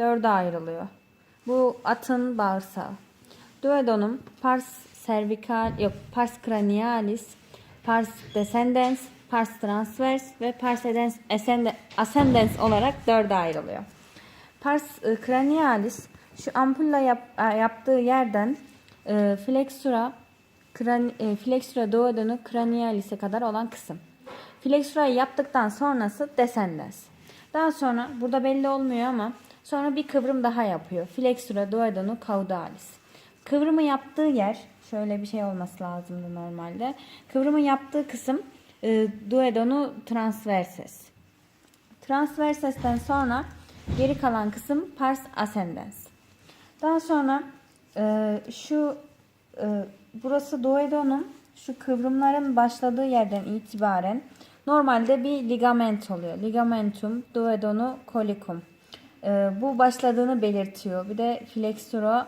dörde ayrılıyor. Bu atın bağırsağı. Duodenum pars cervical yok pars cranialis, pars descendens, pars transvers ve pars ascendens olarak dörde ayrılıyor. Pars e, cranialis şu ampulla yap- yaptığı yerden e, flexura kran, e, flexura duodenu cranialis'e kadar olan kısım. Flexura'yı yaptıktan sonrası descendens. Daha sonra burada belli olmuyor ama sonra bir kıvrım daha yapıyor. Flexura duodenu caudalis. Kıvrımı yaptığı yer şöyle bir şey olması lazımdı normalde. Kıvrımı yaptığı kısım e, duodenu transverses. Transverses'ten sonra geri kalan kısım pars ascendens. Daha sonra e, şu e, burası duodenum şu kıvrımların başladığı yerden itibaren normalde bir ligament oluyor. Ligamentum duodenu colicum. E, bu başladığını belirtiyor. Bir de flexuro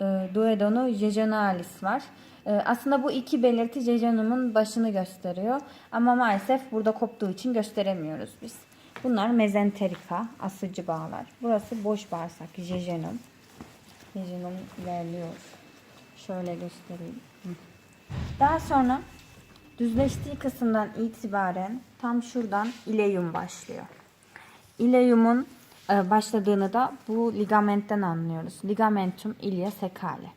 e, duodenu jejunalis var. E, aslında bu iki belirti jejunumun başını gösteriyor. Ama maalesef burada koptuğu için gösteremiyoruz biz. Bunlar mezenterika, asıcı bağlar. Burası boş bağırsak, jejunum. Jejunum ilerliyor. Şöyle göstereyim. Daha sonra düzleştiği kısımdan itibaren tam şuradan ileum başlıyor. İleum'un başladığını da bu ligamentten anlıyoruz. Ligamentum ilia secale.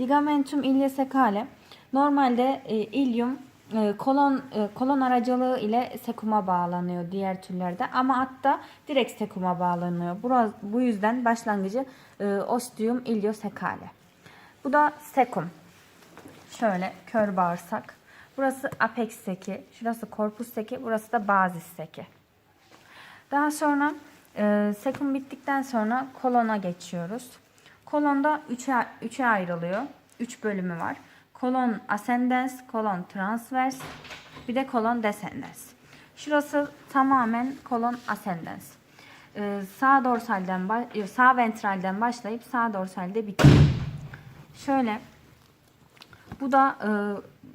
Ligamentum ilia secale normalde e, ilium e, kolon e, kolon aracılığı ile sekuma bağlanıyor diğer türlerde ama atta direkt sekuma bağlanıyor. Bura, bu yüzden başlangıcı e, ostium iliosecale. Bu da sekum. Şöyle kör bağırsak. Burası apex seki, şurası korpus seki, burası da bazis seki. Daha sonra e, sekum bittikten sonra kolona geçiyoruz. Kolonda 3'e üçe ayrılıyor. 3 bölümü var. Kolon ascendens, kolon transvers, bir de kolon descendens. Şurası tamamen kolon ascendens. E, sağ dorsalden sağ ventralden başlayıp sağ dorsalde bitiyor. Şöyle bu da e,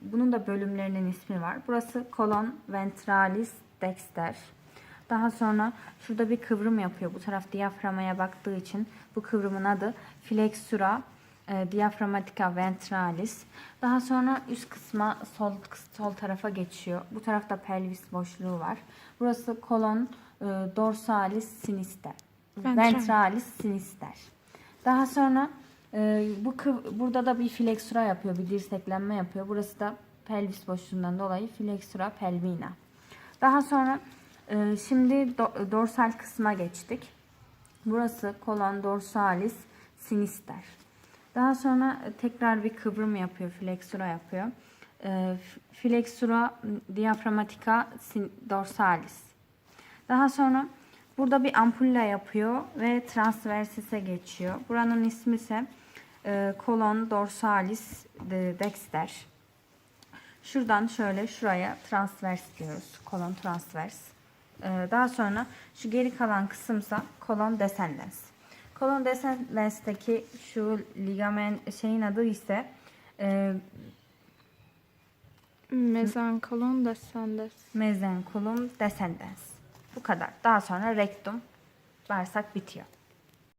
bunun da bölümlerinin ismi var. Burası kolon ventralis dexter. Daha sonra şurada bir kıvrım yapıyor. Bu taraf diyaframaya baktığı için bu kıvrımın adı flexura e, diaphragmatica ventralis. Daha sonra üst kısma sol sol tarafa geçiyor. Bu tarafta pelvis boşluğu var. Burası kolon e, dorsalis sinister. Ventral. Ventralis sinister. Daha sonra e, bu kıv- burada da bir flexura yapıyor, bir dirseklenme yapıyor. Burası da pelvis boşluğundan dolayı flexura pelvina. Daha sonra şimdi do- dorsal kısma geçtik. Burası kolon dorsalis sinister. Daha sonra e, tekrar bir kıvrım yapıyor, flexura yapıyor. E, f- flexura diaphragmatica sin- dorsalis. Daha sonra burada bir ampulla yapıyor ve transversise geçiyor. Buranın ismi ise e, kolon dorsalis de- dexter. Şuradan şöyle şuraya transvers diyoruz. Kolon transvers. E, daha sonra şu geri kalan kısımsa kolon descendens. Kolon descendensteki şu ligamen şeyin adı ise e, Mezankolon descendens. mezenkulum descendens. Bu kadar. Daha sonra rektum bağırsak bitiyor.